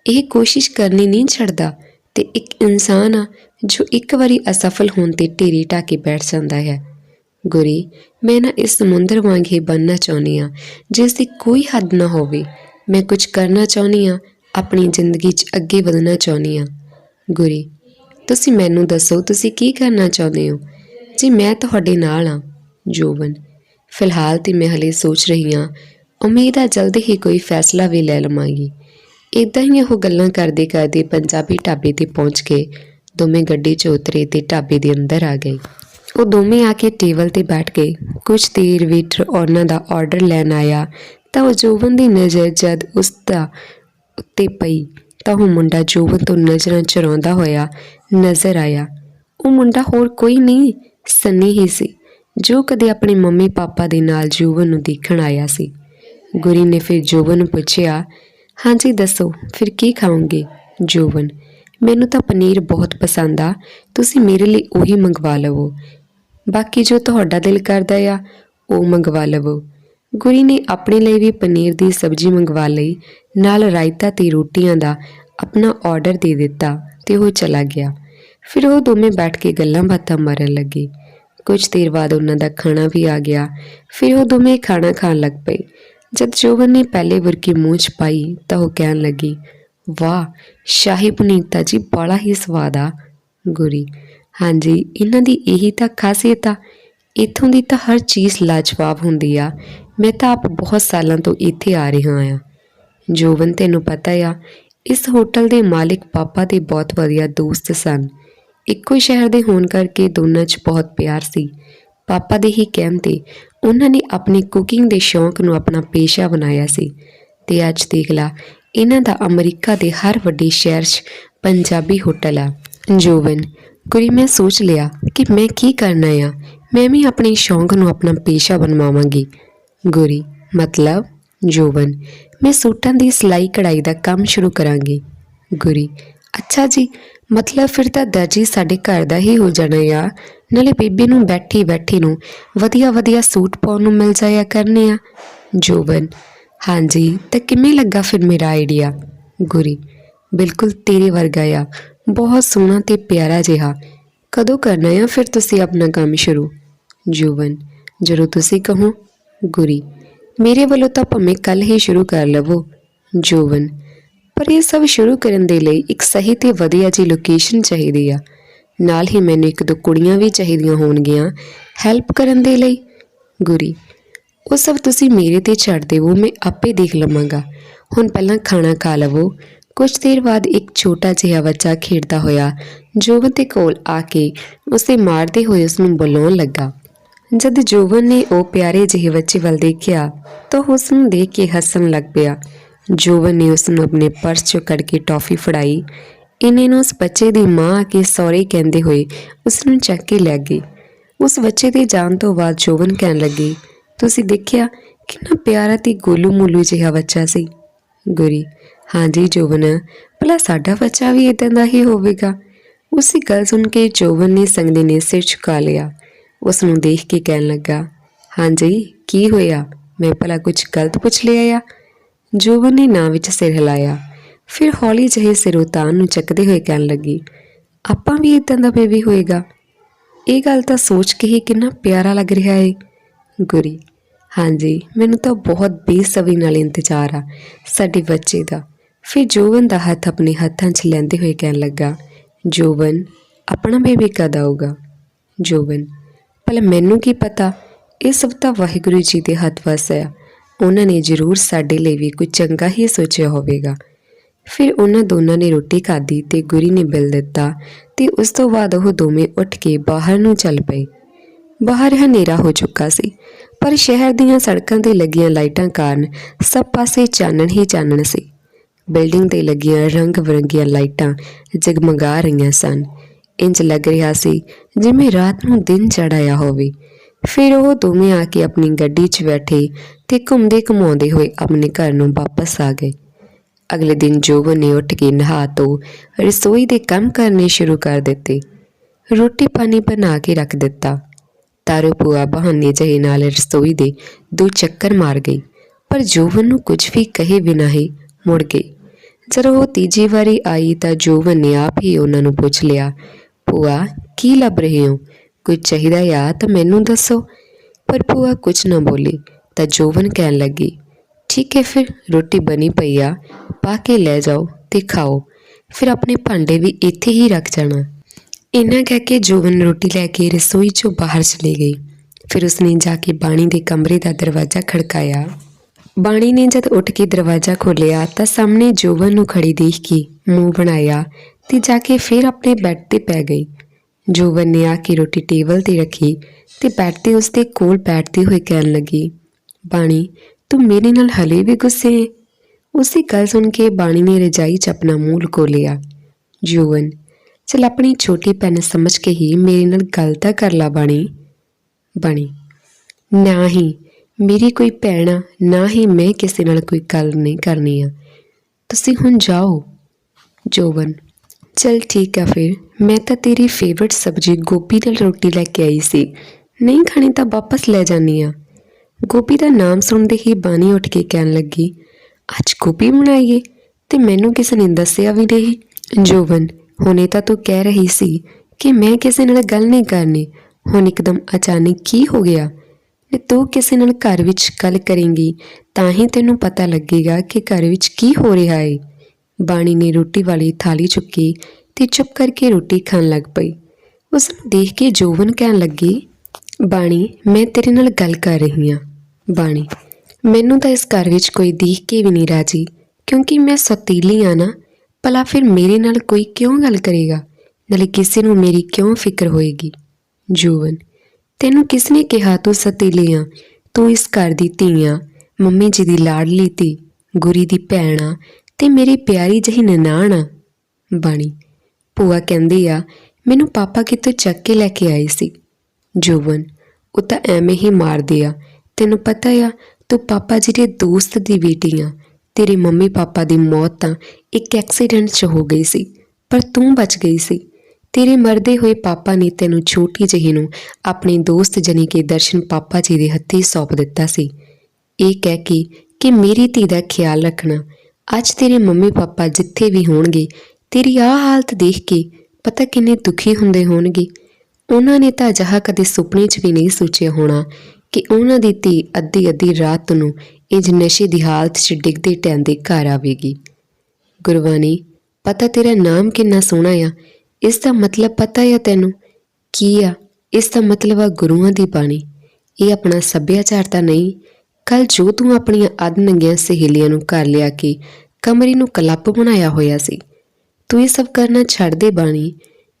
ਇਹ ਕੋਸ਼ਿਸ਼ ਕਰਨੀ ਨਹੀਂ ਛੱਡਦਾ। ਤੇ ਇੱਕ ਇਨਸਾਨ ਆ ਜੋ ਇੱਕ ਵਾਰੀ ਅਸਫਲ ਹੋਣ ਤੇ ਢੇਰੀ ਢਾਹ ਕੇ ਬੈਠ ਜਾਂਦਾ ਹੈ। ਗੁਰੀ, ਮੈਂ ਨਾ ਇਸ ਸਮੁੰਦਰ ਵਾਂਗ ਹੀ ਬਣਨਾ ਚਾਹੁੰਦੀ ਆ ਜਿਸ ਦੀ ਕੋਈ ਹੱਦ ਨਾ ਹੋਵੇ। ਮੈਂ ਕੁਝ ਕਰਨਾ ਚਾਹੁੰਦੀ ਆ ਆਪਣੀ ਜ਼ਿੰਦਗੀ 'ਚ ਅੱਗੇ ਵਧਣਾ ਚਾਹੁੰਦੀ ਆ ਗੁਰੀ, ਤੁਸੀਂ ਮੈਨੂੰ ਦੱਸੋ, ਤੁਸੀਂ ਕੀ ਕਰਨਾ ਚਾਹੁੰਦੇ ਹੋ? ਜੀ, ਮੈਂ ਤੁਹਾਡੇ ਨਾਲ ਆ ਜੋਬਨ। ਫਿਲਹਾਲ ਤੇ ਮੈਂ ਹਲੇ ਸੋਚ ਰਹੀ ਹਾਂ, ਉਮੀਦ ਆ ਜਲਦੀ ਹੀ ਕੋਈ ਫੈਸਲਾ ਵੀ ਲੈ ਲਵਾਂਗੀ। ਇਦਾਂ ਹੀ ਉਹ ਗੱਲਾਂ ਕਰਦੇ ਕਰਦੇ ਪੰਜਾਬੀ ਢਾਬੇ ਤੇ ਪਹੁੰਚ ਕੇ ਦੋਵੇਂ ਗੱਡੀ 'ਚ ਉਤਰੇ ਤੇ ਢਾਬੇ ਦੇ ਅੰਦਰ ਆ ਗਏ। ਉਹ ਦੋਵੇਂ ਆ ਕੇ ਟੇਬਲ ਤੇ ਬੈਠ ਗਏ ਕੁਝ ਦੇਰ ਵੇਟਰ ਉਹਨਾਂ ਦਾ ਆਰਡਰ ਲੈਣ ਆਇਆ ਤਾਂ ਉਹ ਜੋਬਨ ਦੀ ਨਜ਼ਰ ਜਦ ਉਸ ਦਾ ਉੱਤੇ ਪਈ ਤਾਂ ਉਹ ਮੁੰਡਾ ਜੋਬਨ ਤੋਂ ਨਜ਼ਰਾਂ ਚਰਾਉਂਦਾ ਹੋਇਆ ਨਜ਼ਰ ਆਇਆ। ਉਹ ਮੁੰਡਾ ਹੋਰ ਕੋਈ ਨਹੀਂ, ਸੰਨੀ ਹੀ ਸੀ, ਜੋ ਕਦੇ ਆਪਣੇ ਮੰਮੀ ਪਾਪਾ ਦੇ ਨਾਲ ਜੋਬਨ ਨੂੰ ਦੇਖਣ ਆਇਆ ਸੀ। ਗੁਰੀ ਨੇ ਫਿਰ ਜੋਬਨ ਨੂੰ ਪੁੱਛਿਆ ਹਾਂਜੀ, ਦੱਸੋ, ਫਿਰ ਕੀ ਖਾਓਗੇ? ਜੋਵਨ, ਮੈਨੂੰ ਤਾਂ ਪਨੀਰ ਬਹੁਤ ਪਸੰਦ ਆ, ਤੁਸੀਂ ਮੇਰੇ ਲਈ ਉਹੀ ਮੰਗਵਾ ਲਵੋ। ਬਾਕੀ ਜੋ ਤੁਹਾਡਾ ਦਿਲ ਕਰਦਾ ਆ, ਉਹ ਮੰਗਵਾ ਲਵੋ। ਗੁਰੀ ਨੇ ਆਪਣੇ ਲਈ ਵੀ ਪਨੀਰ ਦੀ ਸਬਜ਼ੀ ਮੰਗਵਾ ਲਈ, ਨਾਲ ਰਾਇਤਾ ਤੇ ਰੋਟੀਆਂ ਦਾ ਆਪਣਾ ਆਰਡਰ ਦੇ ਦਿੱਤਾ ਤੇ ਉਹ ਚਲਾ ਗਿਆ। ਫਿਰ ਉਹ ਦੋਵੇਂ ਬੈਠ ਕੇ ਗੱਲਾਂ ਬਾਤਾਂ ਮਾਰਨ ਲੱਗੇ। ਕੁਝ ਦੇਰ ਬਾਅਦ ਉਹਨਾਂ ਦਾ ਖਾਣਾ ਵੀ ਆ ਗਿਆ, ਫਿਰ ਉਹ ਦੋਵੇਂ ਖਾਣਾ ਖਾਣ ਲੱਗ ਪਏ। ਜਦ ਜੋਬਨ ਨੇ ਪਹਿਲੇ ਵਰਕੀ ਮੂੰਹ 'ਚ ਪਾਈ ਤਾਂ ਉਹ ਕਹਿਣ ਲੱਗੀ, ਵਾਹ, ਸ਼ਾਹੀ ਪਨੀਰ ਜੀ ਬੜਾ ਹੀ ਸਵਾਦ ਆ। ਗੁਰੀ, ਹਾਂਜੀ, ਇਹਨਾਂ ਦੀ ਇਹੀ ਤਾਂ ਖਾਸੀਅਤ ਆ। ਇੱਥੋਂ ਦੀ ਤਾਂ ਹਰ ਚੀਜ਼ ਲਾਜਵਾਬ ਹੁੰਦੀ ਆ। ਮੈਂ ਤਾਂ ਆਪ ਬਹੁਤ ਸਾਲਾਂ ਤੋਂ ਇੱਥੇ ਆ ਰਿਹਾ ਆ। ਜੋਬਨ, ਤੈਨੂੰ ਪਤਾ ਆ, ਇਸ ਹੋਟਲ ਦੇ ਮਾਲਿਕ ਪਾਪਾ ਦੇ ਬਹੁਤ ਵਧੀਆ ਦੋਸਤ ਸਨ। ਇੱਕੋ ਹੀ ਸ਼ਹਿਰ ਦੇ ਹੋਣ ਕਰਕੇ ਦੋਨਾਂ 'ਚ ਬਹੁਤ ਪਿਆਰ ਸੀ। ਪਾਪਾ ਦੇ ਹੀ ਕਹਿਣ ਤੇ ਉਹਨਾਂ ਨੇ ਆਪਣੀ ਕੁਕਿੰਗ ਦੇ ਸ਼ੌਂਕ ਨੂੰ ਆਪਣਾ ਪੇਸ਼ਾ ਬਣਾਇਆ ਸੀ। ਤੇ ਅੱਜ ਦੇਖ ਲਾ, ਇਹਨਾਂ ਦਾ ਅਮਰੀਕਾ ਦੇ ਹਰ ਵੱਡੇ ਸ਼ਹਿਰ 'ਚ ਪੰਜਾਬੀ ਹੋਟਲ ਆ। ਜੋਵਨ, ਕੁੜੀ ਮੈਂ ਸੋਚ ਲਿਆ ਕਿ ਮੈਂ ਕੀ ਕਰਨਾ ਆ, ਮੈਂ ਵੀ ਆਪਣੇ ਸ਼ੌਂਕ ਨੂੰ ਆਪਣਾ ਪੇਸ਼ਾ ਬਣਵਾਵਾਂਗੀ। ਗੁਰੀ, ਮਤਲਬ? ਜੋਵਨ, ਮੈਂ ਸੂਟਾਂ ਦੀ ਸਿਲਾਈ ਕਢਾਈ ਦਾ ਕੰਮ ਸ਼ੁਰੂ ਕਰਾਂਗੀ। ਗੁਰੀ, ਅੱਛਾ ਜੀ ਮਤਲਬ ਫਿਰ ਤਾਂ ਦਰਜੀ ਸਾਡੇ ਘਰ ਦਾ ਹੀ ਹੋ ਜਾਣਾ ਆ। ਨਾਲੇ ਬੀਬੀ ਨੂੰ ਬੈਠੀ ਬੈਠੀ ਨੂੰ ਵਧੀਆ ਵਧੀਆ ਸੂਟ ਪਾਉਣ ਨੂੰ ਮਿਲ ਜਾਇਆ ਕਰਨੇ ਆ। ਜੋਬਨ, ਹਾਂਜੀ, ਤਾਂ ਕਿਵੇਂ ਲੱਗਾ ਫਿਰ ਮੇਰਾ ਆਈਡੀਆ ਗੁਰੀ, ਬਿਲਕੁਲ ਤੇਰੇ ਵਰਗਾ ਆ। ਬਹੁਤ ਸੋਹਣਾ ਤੇ ਪਿਆਰਾ ਜਿਹਾ। ਕਦੋਂ ਕਰਨਾ ਆ ਫਿਰ ਤੁਸੀਂ ਆਪਣਾ ਕੰਮ ਸ਼ੁਰੂ? ਜੋਬਨ, ਜਦੋਂ ਤੁਸੀਂ ਕਹੋ। ਗੁਰੀ, ਮੇਰੇ ਵੱਲੋਂ ਤਾਂ ਭਾਵੇਂ ਕੱਲ ਹੀ ਸ਼ੁਰੂ ਕਰ ਲਵੋ। ਜੋਬਨ ਪਰ ਇਹ ਸਭ ਸ਼ੁਰੂ ਕਰਨ ਦੇ ਲਈ ਇੱਕ ਸਹੀ ਤੇ ਵਧੀਆ ਜੀ ਲੋਕੇਸ਼ਨ ਚਾਹੀਦੀ ਆ। ਨਾਲ ਹੀ ਮੈਨੂੰ ਇੱਕ ਦੋ ਕੁੜੀਆਂ ਵੀ ਚਾਹੀਦੀਆਂ ਹੋਣਗੀਆਂ ਹੈਲਪ ਕਰਨ ਦੇ ਲਈ। ਗੁਰੀ, ਉਹ ਸਭ ਤੁਸੀਂ ਮੇਰੇ ਤੇ ਛੱਡ ਦੇਵੋ, ਮੈਂ ਆਪੇ ਦੇਖ ਲਵਾਂਗਾ। ਹੁਣ ਪਹਿਲਾਂ ਖਾਣਾ ਖਾ ਲਵੋ। ਕੁਝ ਦੇਰ ਬਾਅਦ ਇੱਕ ਛੋਟਾ ਜਿਹਾ ਬੱਚਾ ਖੇਡਦਾ ਹੋਇਆ ਜੋਬਨ ਦੇ ਕੋਲ ਆ ਕੇ ਉਸੇ ਮਾਰਦੇ ਹੋਏ ਉਸ ਨੂੰ ਬੁਲਾਉਣ ਲੱਗਾ। ਜਦ ਜੋਬਨ ਨੇ ਉਹ ਪਿਆਰੇ ਜਿਹੇ ਬੱਚੇ ਵੱਲ ਦੇਖਿਆ ਤਾਂ ਉਸ ਨੂੰ ਦੇਖ ਕੇ ਹੱਸਣ ਲੱਗ ਪਿਆ। ਜੋਬਨ ਨੇ ਉਸ ਨੂੰ ਆਪਣੇ ਪਰਸ ਚੋਂ ਕੱਢ ਕੇ ਟੌਫੀ ਫੜਾਈ, ਇਹਨੇ ਨੂੰ ਉਸ ਬੱਚੇ ਦੀ ਮਾਂ ਆ ਕੇ ਸੌਰੀ ਕਹਿੰਦੇ ਹੋਏ ਉਸ ਨੂੰ ਚੱਕ ਕੇ ਲੈ ਗਈ ਉਸ ਬੱਚੇ ਦੇ ਜਾਣ ਤੋਂ ਬਾਅਦ ਜੋਬਨ ਕਹਿਣ ਲੱਗੀ, ਤੁਸੀਂ ਦੇਖਿਆ ਕਿੰਨਾ ਪਿਆਰਾ ਤੇ ਗੋਲੂ ਮੋਲੂ ਜਿਹਾ ਬੱਚਾ ਸੀ? ਗੁਰੀ ਹਾਂਜੀ ਜੋਬਨ, ਭਲਾ ਸਾਡਾ ਬੱਚਾ ਵੀ ਇਦਾਂ ਦਾ ਹੀ ਹੋਵੇਗਾ? ਉਸੇ ਗੱਲ ਸੁਣ ਕੇ ਜੋਬਨ ਨੇ ਸੰਗਦੇ ਨੇ ਸਿਰ ਝੁਕਾ ਲਿਆ। ਉਸ ਨੂੰ ਦੇਖ ਕੇ ਕਹਿਣ ਲੱਗਾ ਹਾਂਜੀ ਕੀ ਹੋਇਆ? ਮੈਂ ਭਲਾ ਕੁਝ ਗਲਤ ਪੁੱਛ ਲਿਆ ਆ? ਜੋਬਨ ਨੇ ਨਾਂ ਵਿੱਚ ਸਿਰ ਹਿਲਾਇਆ। ਫਿਰ ਹੌਲੀ ਜਿਹੇ ਸਿਰ ਉਤਾਨ ਨੂੰ ਚੱਕਦੇ ਹੋਏ ਕਹਿਣ ਲੱਗੀ, ਆਪਾਂ ਵੀ ਇਦਾਂ ਦਾ ਬੇਬੀ ਹੋਏਗਾ। ਇਹ ਗੱਲ ਤਾਂ ਸੋਚ ਕੇ ਹੀ ਕਿੰਨਾ ਪਿਆਰਾ ਲੱਗ ਰਿਹਾ ਏ। ਗੁਰੀ, ਹਾਂਜੀ, ਮੈਨੂੰ ਤਾਂ ਬਹੁਤ ਬੇਸਬਰੀ ਨਾਲ ਇੰਤਜ਼ਾਰ ਆ ਸਾਡੇ ਬੱਚੇ ਦਾ। ਫਿਰ ਜੋਬਨ ਦਾ ਹੱਥ ਆਪਣੇ ਹੱਥਾਂ 'ਚ ਲੈਂਦੇ ਹੋਏ ਕਹਿਣ ਲੱਗਾ, ਜੋਬਨ, ਆਪਣਾ ਬੇਬੀ ਕਦ ਆਊਗਾ? ਜੋਬਨ ਭਲਾ ਮੈਨੂੰ ਕੀ ਪਤਾ? ਇਹ ਸਭ ਤਾਂ ਵਾਹਿਗੁਰੂ ਜੀ ਦੇ ਹੱਥ ਵਸ ਆ। ਉਹਨਾਂ ਨੇ ਜ਼ਰੂਰ ਸਾਡੇ ਲਈ ਵੀ ਕੁਝ ਚੰਗਾ ਹੀ ਸੋਚਿਆ ਹੋਵੇਗਾ। ਫਿਰ ਉਹਨਾਂ ਦੋਨਾਂ ਨੇ ਰੋਟੀ ਖਾਧੀ ਤੇ ਗੁਰੀ ਨੇ ਬਿੱਲ ਦਿੱਤਾ ਤੇ ਉਸ ਤੋਂ ਬਾਅਦ ਉਹ ਦੋਵੇਂ ਉੱਠ ਕੇ ਬਾਹਰ ਨੂੰ ਚੱਲ ਪਏ। ਬਾਹਰ ਹਨੇਰਾ ਹੋ ਚੁੱਕਾ ਸੀ, ਪਰ ਸ਼ਹਿਰ ਦੀਆਂ ਸੜਕਾਂ ਤੇ ਲੱਗੀਆਂ ਲਾਈਟਾਂ ਕਾਰਨ ਸਭ ਪਾਸੇ ਚਾਨਣ ਹੀ ਚਾਨਣ ਸੀ। ਬਿਲਡਿੰਗ ਤੇ ਲੱਗੀਆਂ ਰੰਗ ਬਿਰੰਗੀਆਂ ਲਾਈਟਾਂ ਜਗਮਗਾ ਰਹੀਆਂ ਸਨ। ਇੰਜ ਲੱਗ ਰਿਹਾ ਸੀ ਜਿਵੇਂ ਰਾਤ ਨੂੰ ਦਿਨ ਚੜਾਇਆ ਹੋਵੇ। ਫਿਰ ਉਹ ਦੋਵੇਂ ਆ ਕੇ ਆਪਣੀ ਗੱਡੀ 'ਚ ਬੈਠੇ ਤੇ ਘੁੰਮਦੇ ਘੁਮਾਉਂਦੇ ਹੋਏ ਆਪਣੇ ਘਰ ਨੂੰ ਵਾਪਸ ਆ ਗਏ। ਅਗਲੇ ਦਿਨ ਜੋਬਨ ਨੇ ਉੱਠ ਕੇ ਨਹਾ ਧੋ, ਰਸੋਈ ਦੇ ਕੰਮ ਕਰਨੇ ਸ਼ੁਰੂ ਕਰ ਦਿੱਤੇ। ਰੋਟੀ ਪਾਣੀ ਬਣਾ ਕੇ ਰੱਖ ਦਿੱਤਾ। ਤਾਰੋ ਭੂਆ ਬਹਾਨੇ ਜਿਹੇ ਨਾਲ ਰਸੋਈ ਦੇ ਦੋ ਚੱਕਰ ਮਾਰ ਗਈ, ਪਰ ਜੋਬਨ ਨੂੰ ਕੁਝ ਵੀ ਕਹੇ ਬਿਨਾ ਹੀ ਮੁੜ ਗਈ। ਜਦੋਂ ਉਹ ਤੀਜੀ ਵਾਰੀ ਆਈ ਤਾਂ ਜੋਬਨ ਨੇ ਆਪ ਹੀ ਉਹਨਾਂ ਨੂੰ ਪੁੱਛ ਲਿਆ, ਭੂਆ, ਕੀ ਲੱਭ ਰਹੇ ਹੋ? ਕੁਝ ਚਾਹੀਦਾ ਆ ਤਾਂ ਮੈਨੂੰ ਦੱਸੋ। ਪਰ ਭੂਆ ਕੁਝ ਨਾ ਬੋਲੀ, ਤਾਂ ਜੋਵਨ ਕਹਿਣ ਲੱਗੀ, ਠੀਕ ਹੈ ਫਿਰ, ਰੋਟੀ ਬਣੀ ਪਈ ਆ, ਪਾ ਕੇ ਲੈ ਜਾਓ ਤੇ ਖਾਓ। ਫਿਰ ਆਪਣੇ ਭਾਂਡੇ ਵੀ ਇੱਥੇ ਹੀ ਰੱਖ ਜਾਣਾ। ਇਹਨਾਂ ਕਹਿ ਕੇ ਜੋਵਨ ਰੋਟੀ ਲੈ ਕੇ ਰਸੋਈ ਚੋਂ ਬਾਹਰ ਚਲੀ ਗਈ। ਫਿਰ ਉਸਨੇ ਜਾ ਕੇ ਬਾਣੀ ਦੇ ਕਮਰੇ ਦਾ ਦਰਵਾਜ਼ਾ ਖੜਕਾਇਆ। ਬਾਣੀ ਨੇ ਜਦ ਉੱਠ ਕੇ ਦਰਵਾਜ਼ਾ ਖੋਲ੍ਹਿਆ, ਤਾਂ ਸਾਹਮਣੇ ਜੋਵਨ ਨੂੰ ਖੜੀ ਦੇਖ ਕੇ ਮੂੰਹ ਬਣਾਇਆ ਤੇ ਜਾ ਕੇ ਫਿਰ ਆਪਣੇ ਬੈੱਡ ਤੇ ਪੈ ਗਈ। ਜੋਬਨ ਨੇ ਆ ਕੇ ਰੋਟੀ ਟੇਬਲ ਤੇ ਰੱਖੀ ਤੇ ਬੈਠਦੇ ਤੇ ਉਸਦੇ ਕੋਲ ਬੈਠਦੇ ਹੋਏ ਕਹਿਣ ਲੱਗੀ ਬਾਣੀ ਤੂੰ ਮੇਰੇ ਨਾਲ ਹਲੇ ਵੀ ਗੁੱਸੇ ਹੈ ਉਸੇ ਗੱਲ ਸੁਣ ਕੇ ਬਾਣੀ ਨੇ ਰਜਾਈ 'ਚ ਆਪਣਾ ਮੂੰਹ ਲੁਕੋ ਲਿਆ। ਜੋਬਨ ਚਲ ਆਪਣੀ ਛੋਟੀ ਭੈਣ ਸਮਝ ਕੇ ਹੀ ਮੇਰੇ ਨਾਲ ਗੱਲ ਤਾਂ ਕਰ ਲਾ ਬਾਣੀ। ਬਾਣੀ ਨਾ ਹੀ ਮੇਰੀ ਕੋਈ ਭੈਣ ਆ, ਨਾ ਹੀ ਮੈਂ ਕਿਸੇ ਨਾਲ ਕੋਈ ਗੱਲ ਨਹੀਂ ਕਰਨੀ ਆ। ਤੁਸੀਂ ਹੁਣ ਜਾਓ। ਜੋਬਨ ਚਲ ਠੀਕ ਆ ਫਿਰ। ਮੈਂ ਤਾਂ ਤੇਰੀ ਫੇਵਰਿਟ ਸਬਜ਼ੀ ਗੋਭੀ ਨਾਲ ਰੋਟੀ ਲੈ ਕੇ ਆਈ ਸੀ। ਨਹੀਂ ਖਾਣੀ ਤਾਂ ਵਾਪਸ ਲੈ ਜਾਨੀ ਆ। ਗੋਭੀ ਦਾ ਨਾਮ ਸੁਣਦੇ ਹੀ ਬਾਣੀ ਉੱਠ ਕੇ ਕਹਿਣ ਲੱਗੀ, ਅੱਜ ਗੋਭੀ ਬਣਾਈਏ? ਤੇ ਮੈਨੂੰ ਕਿਸੇ ਨੇ ਦੱਸਿਆ ਵੀ ਨਹੀਂ। ਜੋਵਨ ਹੁਣੇ ਤਾਂ ਤੂੰ ਕਹਿ ਰਹੀ ਸੀ ਕਿ ਮੈਂ ਕਿਸੇ ਨਾਲ ਗੱਲ ਨਹੀਂ ਕਰਨੀ। ਹੁਣ ਇੱਕਦਮ ਅਚਾਨਕ ਕੀ ਹੋ ਗਿਆ? ਨੇ ਤੂੰ ਕਿਸੇ ਨਾਲ ਘਰ ਵਿੱਚ ਗੱਲ ਕਰੇਂਗੀ, ਤਾਂ ਹੀ ਤੈਨੂੰ ਪਤਾ ਲੱਗੇਗਾ ਕਿ ਘਰ ਵਿੱਚ ਕੀ ਹੋ ਰਿਹਾ ਹੈ ਬਾਣੀ ਨੇ ਰੋਟੀ ਵਾਲੀ ਥਾਲੀ ਚੁੱਕੀ ਤੇ ਚੁੱਪ ਕਰਕੇ ਰੋਟੀ ਖਾਣ ਲੱਗ ਪਈ। ਉਸ ਨੂੰ ਦੇਖ ਕੇ ਜੋਵਨ ਕਹਿਣ ਲੱਗੀ, ਬਾਣੀ, ਮੈਂ ਤੇਰੇ ਨਾਲ ਗੱਲ ਕਰ ਰਹੀ ਹਾਂ। ਬਾਣੀ, ਮੈਨੂੰ ਤਾਂ ਇਸ ਘਰ ਵਿੱਚ ਕੋਈ ਦੇਖ ਕੇ ਵੀ ਨਹੀਂ ਰਾਜੀ, ਕਿਉਂਕਿ ਮੈਂ ਸਤੀਲੀ ਆ ਨਾ। ਭਲਾ ਫਿਰ ਮੇਰੇ ਨਾਲ ਕੋਈ ਕਿਉਂ ਗੱਲ ਕਰੇਗਾ? ਨਾਲੇ ਕਿਸੇ ਨੂੰ ਮੇਰੀ ਕਿਉਂ ਫਿਕਰ ਹੋਏਗੀ? ਜੋਵਨ ਤੈਨੂੰ ਕਿਸ ਨੇ ਕਿਹਾ ਤੂੰ ਸਤੀਲੀ ਆ ਤੂੰ ਇਸ ਘਰ ਦੀ ਧੀ ਆ ਮੰਮੀ ਜੀ ਦੀ ਲਾਡਲੀ ਧੀ, ਗੁਰੀ ਦੀ ਭੈਣ ਆ ਤੇ ਮੇਰੀ ਪਿਆਰੀ ਜਿਹੀ ਨਨਾਣ ਆ ਬਾਣੀ। ਭੂਆ ਕਹਿੰਦੀ ਆ, ਮੈਨੂੰ ਪਾਪਾ ਕਿਤੋਂ ਚੱਕ ਕੇ ਲੈ ਕੇ ਆਏ ਸੀ। ਜੋਬਨ, ਉਹ ਤਾਂ ਐਵੇਂ ਹੀ ਮਾਰਦੇ ਆ। ਤੈਨੂੰ ਪਤਾ ਆ, ਤੂੰ ਪਾਪਾ ਜੀ ਦੇ ਦੋਸਤ ਦੀ ਬੇਟੀ ਆ। ਤੇਰੇ ਮੰਮੀ ਪਾਪਾ ਦੀ ਮੌਤ ਤਾਂ ਇੱਕ ਐਕਸੀਡੈਂਟ 'ਚ ਹੋ ਗਈ ਸੀ, ਪਰ ਤੂੰ ਬਚ ਗਈ ਸੀ। ਤੇਰੇ ਮਰਦੇ ਹੋਏ ਪਾਪਾ ਨੇ ਤੈਨੂੰ ਛੋਟੀ ਜਿਹੀ ਨੂੰ ਆਪਣੇ ਦੋਸਤ ਜਨੀ ਕੇ ਦਰਸ਼ਨ ਪਾਪਾ ਜੀ ਦੇ ਹੱਥੀ ਸੌਂਪ ਦਿੱਤਾ ਸੀ। ਇਹ ਕਹਿ ਕੇ ਕਿ ਮੇਰੀ ਧੀ ਦਾ ਖਿਆਲ ਰੱਖਣਾ ਅੱਜ ਤੇਰੇ ਮੰਮੀ ਪਾਪਾ ਜਿੱਥੇ ਵੀ ਹੋਣਗੇ, ਤੇਰੀ ਆਹ ਹਾਲਤ ਦੇਖ ਕੇ ਪਤਾ ਕਿੰਨੇ ਦੁਖੀ ਹੁੰਦੇ ਹੋਣਗੇ। ਉਹਨਾਂ ਨੇ ਤਾਂ ਅਜਿਹਾ ਕਦੇ ਸੁਪਨੇ 'ਚ ਵੀ ਨਹੀਂ ਸੋਚਿਆ ਹੋਣਾ ਕਿ ਉਹਨਾਂ ਦੀ ਧੀ ਅੱਧੀ ਅੱਧੀ ਰਾਤ ਨੂੰ ਇੰਜ ਨਸ਼ੇ ਦੀ ਹਾਲਤ 'ਚ ਡਿੱਗਦੇ ਟੈਂਦੇ ਘਰ ਆਵੇਗੀ। ਗੁਰਬਾਣੀ, ਪਤਾ ਤੇਰਾ ਨਾਮ ਕਿੰਨਾ ਸੋਹਣਾ ਆ, ਇਸ ਦਾ ਮਤਲਬ ਪਤਾ ਆ ਤੈਨੂੰ? ਕੀ ਆ? ਇਸ ਦਾ ਮਤਲਬ ਆ ਗੁਰੂਆਂ ਦੀ ਬਾਣੀ। ਇਹ ਆਪਣਾ ਸੱਭਿਆਚਾਰ ਤਾਂ ਨਹੀਂ ਕੱਲ ਜੋ ਤੂੰ ਆਪਣੀਆਂ ਅੱਧ ਨੰਗੀਆਂ ਸਹੇਲੀਆਂ ਨੂੰ ਘਰ ਲਿਆ ਕੇ ਕਮਰੇ ਨੂੰ ਕਲੱਪ ਬਣਾਇਆ ਹੋਇਆ ਸੀ। ਤੂੰ ਇਹ ਸਭ ਕਰਨਾ ਛੱਡ ਦੇ ਬਾਣੀ,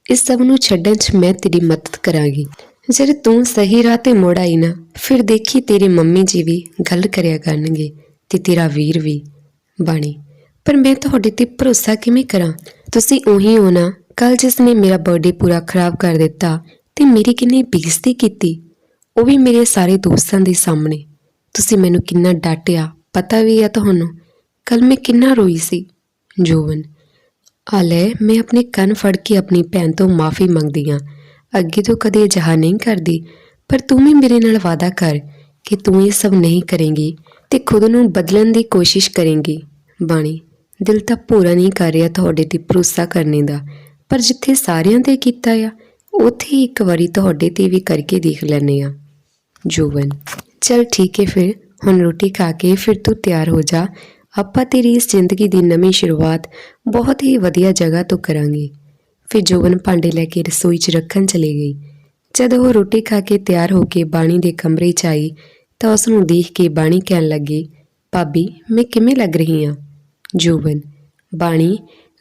ਇਸ ਸਭ ਨੂੰ ਛੱਡਣ 'ਚ ਮੈਂ ਤੇਰੀ ਮਦਦ ਕਰਾਂਗੀ। ਜਦ ਤੂੰ ਸਹੀ ਰਾਹ ਤੇ ਮੁੜ ਆਈ ਨਾ, ਫਿਰ ਦੇਖੀ ਤੇਰੇ ਮੰਮੀ ਜੀ ਵੀ ਗੱਲ ਕਰਿਆ ਕਰਨਗੇ ਤੇ ਤੇਰਾ ਵੀਰ ਵੀ। ਬਾਣੀ, ਪਰ ਮੈਂ ਤੁਹਾਡੇ ਤੇ ਭਰੋਸਾ ਕਿਵੇਂ ਕਰਾਂ? ਤੁਸੀਂ ਉਹੀ ਹੋ ਨਾ ਕੱਲ ਜਿਸ ਨੇ ਮੇਰਾ ਬਰਥਡੇ ਪੂਰਾ ਖਰਾਬ ਕਰ ਦਿੱਤਾ ਤੇ ਮੇਰੀ ਕਿੰਨੀ ਬੇਇੱਜ਼ਤੀ ਕੀਤੀ। ਉਹ ਵੀ ਮੇਰੇ ਸਾਰੇ ਦੋਸਤਾਂ ਦੇ ਸਾਹਮਣੇ। ਤੁਸੀਂ ਮੈਨੂੰ ਕਿੰਨਾ ਡਾਂਟਿਆ, ਪਤਾ ਵੀ ਆ ਤੁਹਾਨੂੰ। ਕੱਲ ਮੈਂ ਕਿੰਨਾ ਰੋਈ ਸੀ, ਜੋਵਨ। ਆ ਮੈਂ ਆਪਣੇ ਕੰਨ ਫੜ ਕੇ ਆਪਣੀ ਭੈਣ ਤੋਂ ਮਾਫੀ ਮੰਗਦੀ ਹਾਂ। ਅੱਗੇ ਤੋਂ ਕਦੇ ਅਜਿਹਾ ਨਹੀਂ ਕਰਦੀ, ਪਰ ਤੂੰ ਵੀ ਮੇਰੇ ਨਾਲ ਵਾਅਦਾ ਕਰ ਕਿ ਤੂੰ ਇਹ ਸਭ ਨਹੀਂ ਕਰੇਂਗੀ ਤੇ ਖੁਦ ਨੂੰ ਬਦਲਣ ਦੀ ਕੋਸ਼ਿਸ਼ ਕਰੇਂਗੀ। ਬਾਣੀ, ਦਿਲ ਤਾਂ ਪੂਰਾ ਨਹੀਂ ਕਰ ਰਿਹਾ ਤੁਹਾਡੇ ਤੇ ਭਰੋਸਾ ਕਰਨੇ ਦਾ, ਪਰ ਜਿੱਥੇ ਸਾਰਿਆਂ ਤੇ ਕੀਤਾ ਆ, ਉੱਥੇ ਇੱਕ ਵਾਰੀ ਤੁਹਾਡੇ ਤੇ ਵੀ ਕਰਕੇ ਦੇਖ ਲੈਨੇ ਆ ਜੋਵਨ ਚਲ ਠੀਕ ਹੈ ਫਿਰ, ਹੁਣ ਰੋਟੀ ਖਾ ਕੇ ਫਿਰ ਤੂੰ ਤਿਆਰ ਹੋ ਜਾ। ਆਪਾਂ ਤੇਰੀ ਇਸ ਜ਼ਿੰਦਗੀ ਦੀ ਨਵੀਂ ਸ਼ੁਰੂਆਤ ਬਹੁਤ ਹੀ ਵਧੀਆ ਜਗ੍ਹਾ ਤੋਂ ਕਰਾਂਗੇ। ਫਿਰ ਜੋਵਨ ਭਾਂਡੇ ਲੈ ਕੇ ਰਸੋਈ 'ਚ ਰੱਖਣ ਚਲੀ ਗਈ। ਜਦੋਂ ਉਹ ਰੋਟੀ ਖਾ ਕੇ ਤਿਆਰ ਹੋ ਕੇ ਬਾਣੀ ਦੇ ਕਮਰੇ 'ਚ ਆਈ, ਤਾਂ ਉਸ ਨੂੰ ਦੇਖ ਕੇ ਬਾਣੀ ਕਹਿਣ ਲੱਗੀ, ਭਾਬੀ, ਮੈਂ ਕਿਵੇਂ ਲੱਗ ਰਹੀ ਹਾਂ ਜੋਵਨ ਬਾਣੀ,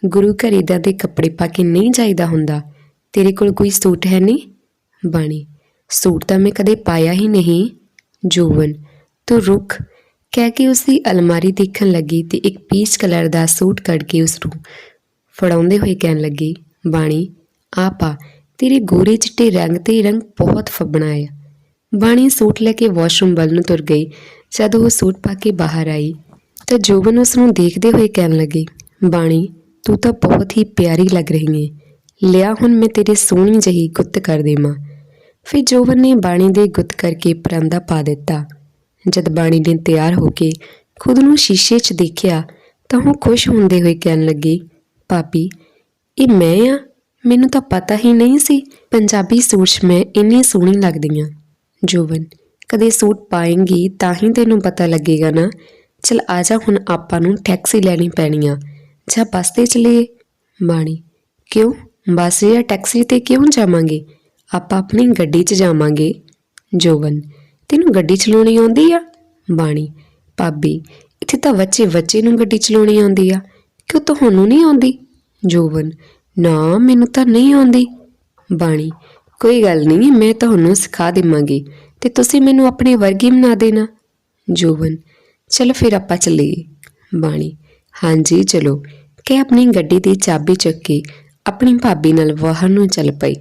ਗੁਰੂ ਘਰ ਏਦਾਂ ਦੇ ਕੱਪੜੇ ਪਾ ਕੇ ਨਹੀਂ ਜਾਈਦਾ ਹੁੰਦਾ। ਤੇਰੇ ਕੋਲ ਕੋਈ ਸੂਟ ਹੈ ਨਹੀਂ? ਬਾਣੀ, ਸੂਟ ਤਾਂ ਮੈਂ ਕਦੇ ਪਾਇਆ ਹੀ ਨਹੀਂ। ਜੋਵਨ ਤੂੰ ਰੁਕ ਕਹਿ ਕੇ ਉਸ ਦੀ ਅਲਮਾਰੀ ਦੇਖਣ ਲੱਗੀ ਤੇ ਇੱਕ ਪੀਚ ਕਲਰ ਦਾ ਸੂਟ ਕੱਢ ਕੇ ਉਸ ਨੂੰ ਫੜਾਉਂਦੇ ਹੋਏ ਕਹਿਣ ਲੱਗੀ, ਬਾਣੀ, ਆਪਾ ਤੇਰੇ ਗੋਰੇ ਚਿੱਟੇ ਰੰਗ ਤੇ ਰੰਗ ਬਹੁਤ ਫੱਬਣਾ ਆ। ਬਾਣੀ ਸੂਟ ਲੈ ਕੇ ਵਾਸ਼ਰੂਮ ਵੱਲ ਨੂੰ ਤੁਰ ਗਈ। ਜਦ ਉਹ ਸੂਟ ਪਾ ਕੇ ਬਾਹਰ ਆਈ, ਤਾਂ ਜੋਬਨ ਉਸ ਨੂੰ ਦੇਖਦੇ ਹੋਏ ਕਹਿਣ ਲੱਗੀ, ਬਾਣੀ, ਤੂੰ ਤਾਂ ਬਹੁਤ ਹੀ ਪਿਆਰੀ ਲੱਗ ਰਹੀ ਹੈ ਲਿਆ ਹੁਣ ਮੈਂ ਤੇਰੇ ਸੋਹਣੀ ਜਹੀ ਗੁੱਤ ਕਰ ਦੇਵਾਂ। ਫਿਰ ਜੋਬਨ ਨੇ ਬਾਣੀ ਦੇ ਗੁੱਤ ਕਰਕੇ ਪਰਾਂਦਾ ਪਾ ਦਿੱਤਾ। ਜਦ ਬਾਣੀ ਨੇ ਤਿਆਰ ਹੋ ਕੇ ਖੁਦ ਨੂੰ ਸ਼ੀਸ਼ੇ 'ਚ ਦੇਖਿਆ ਤਾਂ ਉਹ ਖੁਸ਼ ਹੁੰਦੇ ਹੋਏ ਕਹਿਣ ਲੱਗੀ, ਭਾਬੀ, ਇਹ ਮੈਂ ਆ? ਮੈਨੂੰ ਤਾਂ ਪਤਾ ਹੀ ਨਹੀਂ ਸੀ। ਪੰਜਾਬੀ ਸੂਟ 'ਚ ਮੈਂ ਇੰਨੀ ਸੋਹਣੀ ਲੱਗਦੀ ਆ। ਜੋਬਨ, ਕਦੇ ਸੂਟ ਪਾਏਂਗੀ ਤਾਂ ਹੀ ਤੈਨੂੰ ਪਤਾ ਲੱਗੇਗਾ ਨਾ। ਚਲ ਆ ਜਾ ਹੁਣ ਆਪਾਂ ਨੂੰ ਟੈਕਸੀ ਲੈਣੀ ਪੈਣੀ ਆ। ਜਾਂ ਬੱਸ ਤੇ ਚਲੀਏ? ਬਾਣੀ, ਕਿਉਂ? ਬੱਸ ਜਾਂ ਟੈਕਸੀ ਤੇ ਕਿਉਂ ਜਾਵਾਂਗੇ? ਆਪਾਂ ਆਪਣੀ ਗੱਡੀ 'ਚ ਜਾਵਾਂਗੇ। ਜੋਬਨ, ਤੈਨੂੰ ਗੱਡੀ ਚਲਾਉਣੀ ਆਉਂਦੀ ਆ? ਬਾਣੀ, ਭਾਬੀ, ਇੱਥੇ ਤਾਂ ਬੱਚੇ ਬੱਚੇ ਨੂੰ ਗੱਡੀ ਚਲਾਉਣੀ ਆਉਂਦੀ ਆ। ਕਿਉਂ ਤੁਹਾਨੂੰ ਨਹੀਂ ਆਉਂਦੀ? ਜੋਬਨ, ਨਾ, ਮੈਨੂੰ ਤਾਂ ਨਹੀਂ ਆਉਂਦੀ। ਬਾਣੀ, ਕੋਈ ਗੱਲ ਨਹੀਂ, ਮੈਂ ਤੁਹਾਨੂੰ ਸਿਖਾ ਦੇਵਾਂਗੀ ਤੇ ਤੁਸੀਂ ਮੈਨੂੰ ਆਪਣੇ ਵਰਗੀ ਬਣਾ ਦੇਣਾ। ਜੋਬਨ, ਚਲੋ ਫਿਰ ਆਪਾਂ ਚੱਲੀਏ। ਬਾਣੀ, ਹਾਂਜੀ, ਚਲੋ। ਕਿ ਆਪਣੀ ਗੱਡੀ ਦੀ ਚਾਬੀ ਚੁੱਕ ਕੇ ਆਪਣੀ ਭਾਬੀ ਨਾਲ ਵਾਹਨ ਨੂੰ ਚੱਲ ਪਈ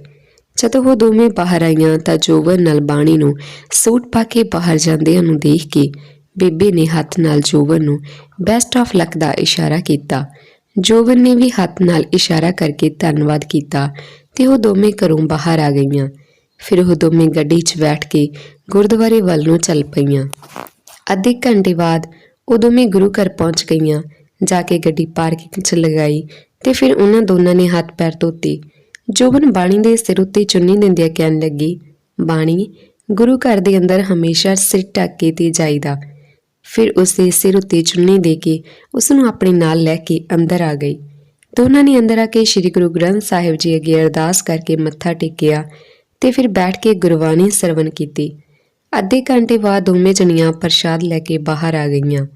ਜਦੋਂ ਉਹ ਦੋਵੇਂ ਬਾਹਰ ਆਈਆਂ ਤਾਂ ਜੋਬਨ ਨਾਲ ਬਾਣੀ ਨੂੰ ਸੂਟ ਪਾ ਕੇ ਬਾਹਰ ਜਾਂਦਿਆਂ ਨੂੰ ਦੇਖ ਕੇ ਬੇਬੇ ਨੇ ਹੱਥ ਨਾਲ ਜੋਬਨ ਨੂੰ ਬੈਸਟ ਆਫ ਲੱਕ ਦਾ ਇਸ਼ਾਰਾ ਕੀਤਾ। ਜੋਬਨ ਨੇ ਵੀ ਹੱਥ ਨਾਲ ਇਸ਼ਾਰਾ ਕਰਕੇ ਧੰਨਵਾਦ ਕੀਤਾ ਤੇ ਉਹ ਦੋਵੇਂ ਘਰੋਂ ਬਾਹਰ ਆ ਗਈਆਂ। ਫਿਰ ਉਹ ਦੋਵੇਂ ਗੱਡੀ 'ਚ ਬੈਠ ਕੇ ਗੁਰਦੁਆਰੇ ਵੱਲ ਨੂੰ ਚੱਲ ਪਈਆਂ। ਅੱਧੇ ਘੰਟੇ ਬਾਅਦ ਉਹ ਦੋਵੇਂ ਗੁਰੂ ਘਰ ਪਹੁੰਚ ਗਈਆਂ। ਜਾ ਕੇ ਗੱਡੀ ਪਾਰਕਿੰਗ 'ਚ ਲਗਾਈ ਤੇ ਫਿਰ ਉਹਨਾਂ ਦੋਨਾਂ ਨੇ ਹੱਥ ਪੈਰ ਧੋਤੇ। ਜੋਬਨ ਬਾਣੀ ਦੇ ਸਿਰ ਉੱਤੇ ਚੁੰਨੀ ਦਿੰਦਿਆਂ ਕਹਿਣ ਲੱਗੀ, ਬਾਣੀ, ਗੁਰੂ ਘਰ ਦੇ ਅੰਦਰ ਹਮੇਸ਼ਾ ਸਿਰ ਢੱਕ ਕੇ ਤੇ ਜਾਈਦਾ। ਫਿਰ ਉਸ ਸਿਰ ਉੱਤੇ ਚੁੰਨੀ ਦੇ ਕੇ ਉਸ ਨੂੰ ਆਪਣੇ ਨਾਲ ਲੈ ਕੇ ਅੰਦਰ ਆ ਗਈ। ਦੋਨਾਂ ਨੇ ਅੰਦਰ ਆ ਕੇ ਸ੍ਰੀ ਗੁਰੂ ਗ੍ਰੰਥ ਸਾਹਿਬ ਜੀ ਅੱਗੇ ਅਰਦਾਸ ਕਰਕੇ ਮੱਥਾ ਟੇਕਿਆ ਤੇ ਫਿਰ ਬੈਠ ਕੇ ਗੁਰਬਾਣੀ ਸਰਵਣ ਕੀਤੀ। ਅੱਧੇ ਘੰਟੇ ਬਾਅਦ ਦੋਵੇਂ ਜਣੀਆਂ ਪ੍ਰਸ਼ਾਦ ਲੈ ਕੇ ਬਾਹਰ ਆ ਗਈਆਂ।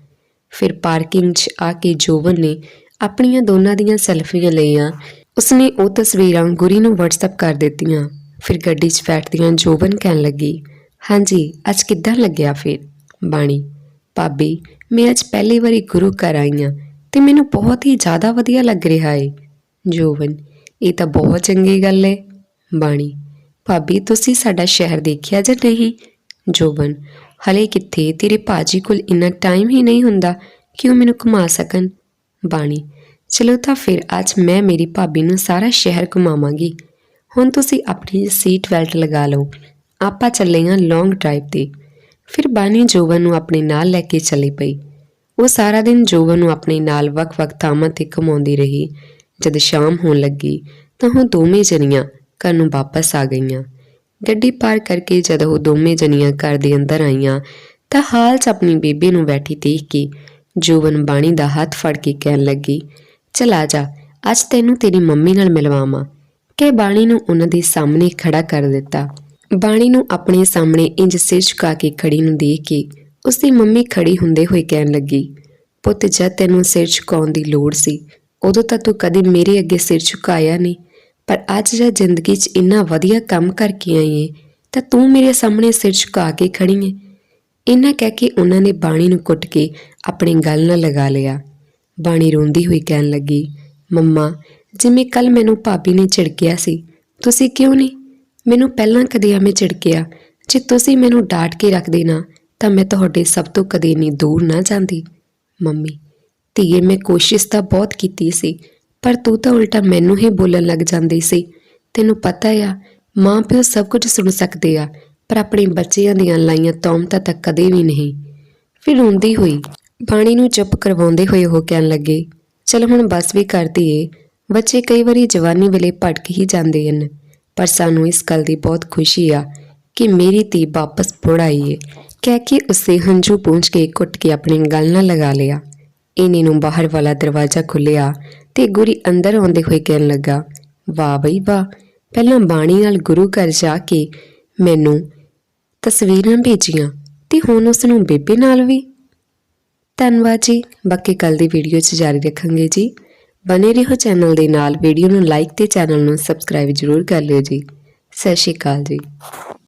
ਫਿਰ ਪਾਰਕਿੰਗ 'ਚ ਆ ਕੇ ਜੋਬਨ ਨੇ ਆਪਣੀਆਂ ਦੋਨਾਂ ਦੀਆਂ ਸੈਲਫੀਆਂ ਲਈਆਂ ਉਸਨੇ ਉਹ ਤਸਵੀਰਾਂ ਗੁਰੀ ਨੂੰ WhatsApp ਕਰ ਦਿੱਤੀਆਂ। ਫਿਰ ਗੱਡੀ 'ਚ ਬੈਠਦਿਆਂ ਜੋਬਨ ਕਹਿਣ ਲੱਗੀ, ਹਾਂਜੀ, ਅੱਜ ਕਿੱਦਾਂ ਲੱਗਿਆ ਫਿਰ? ਬਾਣੀ, ਭਾਬੀ, ਮੈਂ ਅੱਜ ਪਹਿਲੀ ਵਾਰੀ ਗੁਰੂ ਘਰ ਆਈ ਹਾਂ ਤੇ ਮੈਨੂੰ ਬਹੁਤ ਹੀ ਜ਼ਿਆਦਾ ਵਧੀਆ ਲੱਗ ਰਿਹਾ ਏ। ਜੋਬਨ, ਇਹ ਤਾਂ ਬਹੁਤ ਚੰਗੀ ਗੱਲ ਏ। ਬਾਣੀ, ਭਾਬੀ, ਤੁਸੀਂ ਸਾਡਾ ਸ਼ਹਿਰ ਦੇਖਿਆ ਜਾਂ ਨਹੀਂ? ਜੋਬਨ, ਹਲੇ ਕਿੱਥੇ ਤੇਰੇ ਭਾਜੀ ਕੋਲ ਇੰਨਾ ਟਾਈਮ ਹੀ ਨਹੀਂ ਹੁੰਦਾ ਕਿ ਉਹ ਮੈਨੂੰ ਘੁਮਾ ਸਕਣ? ਬਾਣੀ ਚਲੋ ਤਾਂ ਫਿਰ ਅੱਜ ਮੈਂ ਮੇਰੀ ਭਾਬੀ ਨੂੰ ਸਾਰਾ ਸ਼ਹਿਰ ਘੁਮਾਵਾਂਗੀ। ਹੁਣ ਤੁਸੀਂ ਆਪਣੀ ਸੀਟ ਬੈਲਟ ਲਗਾ ਲਓ। ਆਪਾਂ ਚੱਲੇ ਹਾਂ ਲੌਂਗ ਡਰਾਈਵ ਤੇ। ਫਿਰ ਬਾਣੀ ਜੋਵਨ ਨੂੰ ਆਪਣੇ ਨਾਲ ਲੈ ਕੇ ਚਲੀ ਪਈ। ਉਹ ਸਾਰਾ ਦਿਨ ਜੋਵਨ ਨੂੰ ਆਪਣੇ ਨਾਲ ਵੱਖ-ਵੱਖ ਥਾਵਾਂ ਤੇ ਘੁਮਾਉਂਦੀ ਰਹੀ। ਜਦ ਸ਼ਾਮ ਹੋਣ ਲੱਗੀ, ਤਾਂ ਉਹ ਦੋਵੇਂ ਜਣੀਆਂ ਘਰ ਨੂੰ ਵਾਪਸ ਆ ਗਈਆਂ। ਗੱਡੀ ਪਾਰ ਕਰਕੇ ਜਦ ਉਹ ਦੋਵੇਂ ਜਣੀਆਂ ਘਰ ਦੇ ਅੰਦਰ ਆਈਆਂ, ਤਾਂ ਹਾਲ 'ਚ ਆਪਣੀ ਬੇਬੇ ਨੂੰ ਬੈਠੀ ਦੇਖ ਕੇ ਜੋਵਨ ਬਾਣੀ ਦਾ ਹੱਥ ਫੜ ਕੇ ਕਹਿਣ ਲੱਗੀ ਚਲਾ ਜਾ, ਅੱਜ ਤੈਨੂੰ ਤੇਰੀ ਮੰਮੀ ਨਾਲ ਮਿਲਵਾਵਾਂ। ਕਿ ਬਾਣੀ ਨੂੰ ਉਹਨਾਂ ਦੇ ਸਾਹਮਣੇ ਖੜਾ ਕਰ ਦਿੱਤਾ। ਬਾਣੀ ਨੂੰ ਆਪਣੇ ਸਾਹਮਣੇ ਇੰਜ ਸਿਰ ਝੁਕਾ ਕੇ ਖੜੀ ਨੂੰ ਦੇਖ ਕੇ ਉਸਦੀ ਮੰਮੀ ਖੜੀ ਹੁੰਦੇ ਹੋਏ ਕਹਿਣ ਲੱਗੀ, ਪੁੱਤ, ਜਦ ਤੈਨੂੰ ਸਿਰ ਝੁਕਾਉਣ ਦੀ ਲੋੜ ਸੀ, ਉਦੋਂ ਤਾਂ ਤੂੰ ਕਦੇ ਮੇਰੇ ਅੱਗੇ ਸਿਰ ਝੁਕਾਇਆ ਨਹੀਂ। ਪਰ ਅੱਜ ਜਦ ਜ਼ਿੰਦਗੀ 'ਚ ਇੰਨਾ ਵਧੀਆ ਕੰਮ ਕਰਕੇ ਆਈ ਏ, ਤਾਂ ਤੂੰ ਮੇਰੇ ਸਾਹਮਣੇ ਸਿਰ ਝੁਕਾ ਕੇ ਖੜੀ ਏ। ਇਹਨਾਂ ਕਹਿ ਕੇ ਉਹਨਾਂ ਨੇ ਬਾਣੀ ਨੂੰ ਕੁੱਟ ਕੇ ਆਪਣੀ ਗੱਲ ਨਾਲ ਲਗਾ ਲਿਆ। ਬਾਣੀ ਰੋਂਦੀ ਹੋਈ ਕਹਿਣ ਲੱਗੀ, ਮੰਮਾ, ਜਿਵੇਂ ਕੱਲ ਮੈਨੂੰ ਭਾਬੀ ਨੇ ਝਿੜਕਿਆ ਸੀ, ਤੁਸੀਂ ਕਿਉਂ ਨਹੀਂ? ਮੈਨੂੰ ਪਹਿਲਾਂ ਕਦੇ ਐਵੇਂ ਝਿੜਕਿਆ, ਜੇ ਤੁਸੀਂ ਮੈਨੂੰ ਡਾਂਟ ਕੇ ਰੱਖਦੇ ਨਾ, ਤਾਂ ਮੈਂ ਤੁਹਾਡੇ ਸਭ ਤੋਂ ਕਦੇ ਇੰਨੀ ਦੂਰ ਨਾ ਜਾਂਦੀ। ਮੰਮੀ, ਧੀਏ, ਮੈਂ ਕੋਸ਼ਿਸ਼ ਤਾਂ ਬਹੁਤ ਕੀਤੀ ਸੀ, ਪਰ ਤੂੰ ਤਾਂ ਉਲਟਾ ਮੈਨੂੰ ਹੀ ਬੋਲਣ ਲੱਗ ਜਾਂਦੀ ਸੀ। ਤੈਨੂੰ ਪਤਾ ਆ, ਮਾਂ ਪਿਓ ਸਭ ਕੁਝ ਸੁਣ ਸਕਦੇ ਆ, ਪਰ ਆਪਣੇ ਬੱਚਿਆਂ ਦੀਆਂ ਲਾਈਆਂ ਤੌਮਤਾ ਤਾਂ ਕਦੇ ਵੀ ਨਹੀਂ। ਫਿਰ ਰੋਂਦੀ ਹੋਈ ਬਾਣੀ ਨੂੰ ਚੁੱਪ ਕਰਵਾਉਂਦੇ ਹੋਏ ਉਹ ਕਹਿਣ ਲੱਗੇ, ਚਲ ਹੁਣ ਬਸ ਵੀ ਕਰਦੀ ਏ ਬੱਚੇ ਕਈ ਵਾਰੀ ਜਵਾਨੀ ਵੇਲੇ ਭਟਕ ਹੀ ਜਾਂਦੇ ਹਨ, ਪਰ ਸਾਨੂੰ ਇਸ ਗੱਲ ਦੀ ਬਹੁਤ ਖੁਸ਼ੀ ਆ ਕਿ ਮੇਰੀ ਧੀ ਵਾਪਸ ਮੁੜ ਆਈ ਏ। ਕਹਿ ਕੇ ਉਸੇ ਹੰਝੂ ਪੂੰਝ ਕੇ ਕੁੱਟ ਕੇ ਆਪਣੀ ਗੱਲ ਨਾਲ ਲਗਾ ਲਿਆ। ਇਨੀ ਨੂੰ ਬਾਹਰ ਵਾਲਾ ਦਰਵਾਜ਼ਾ ਖੁੱਲਿਆ ਤੇ ਗੁਰੀ ਅੰਦਰ ਆਉਂਦੇ ਹੋਏ ਕਹਿਣ ਲੱਗਾ, ਵਾਹ ਬਈ ਵਾਹ, ਪਹਿਲਾਂ ਬਾਣੀ ਨਾਲ ਗੁਰੂ ਘਰ ਜਾ ਕੇ ਮੈਨੂੰ ਤਸਵੀਰਾਂ ਭੇਜੀਆਂ ਤੇ ਹੁਣ ਉਸ ਨੂੰ ਬੇਬੇ ਨਾਲ ਵੀ? ਧੰਨਵਾਦ ਜੀ। ਬਾਕੀ ਕੱਲ ਦੀ ਵੀਡੀਓ 'ਚ ਜਾਰੀ ਰੱਖਾਂਗੇ ਜੀ। ਬਨੇ ਰਹੋ ਚੈਨਲ ਦੇ ਨਾਲ। ਵੀਡੀਓ ਨੂੰ ਲਾਈਕ ਤੇ ਚੈਨਲ ਨੂੰ ਸਬਸਕ੍ਰਾਈਬ ਜ਼ਰੂਰ ਕਰ ਲਿਓ ਜੀ। ਸਤਿ ਸ਼੍ਰੀ ਅਕਾਲ ਜੀ।